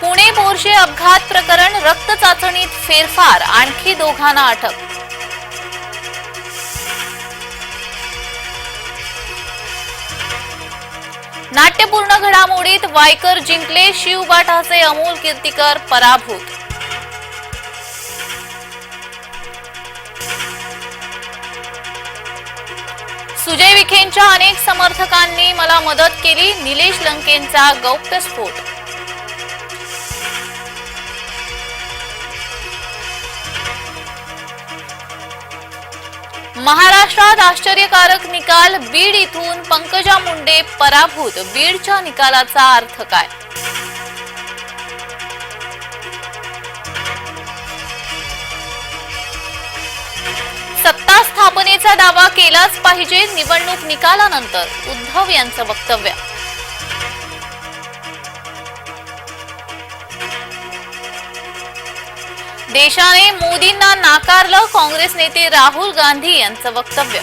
पुणे बोरशे अपघात प्रकरण रक्त चाचणीत फेरफार आणखी दोघांना अटक. नाट्यपूर्ण घडामोडीत वायकर जिंकले शिवबाटाचे अमोल कीर्तिकर पराभूत. सुजय विखेंच्या अनेक समर्थकांनी मला मदत केली निलेश लंकेंचा गौप्यस्फोट महाराष्ट्रात आश्चर्यकारक निकाल बीड इथून पंकजा मुंडे पराभूत. बीडच्या निकालाचा अर्थ काय? सत्ता स्थापनेचा दावा केलाच पाहिजे निवडणूक निकालानंतर उद्धव यांचं वक्तव्य. देशाने मोदींना नाकारलं काँग्रेस नेते राहुल गांधी यांचं वक्तव्य.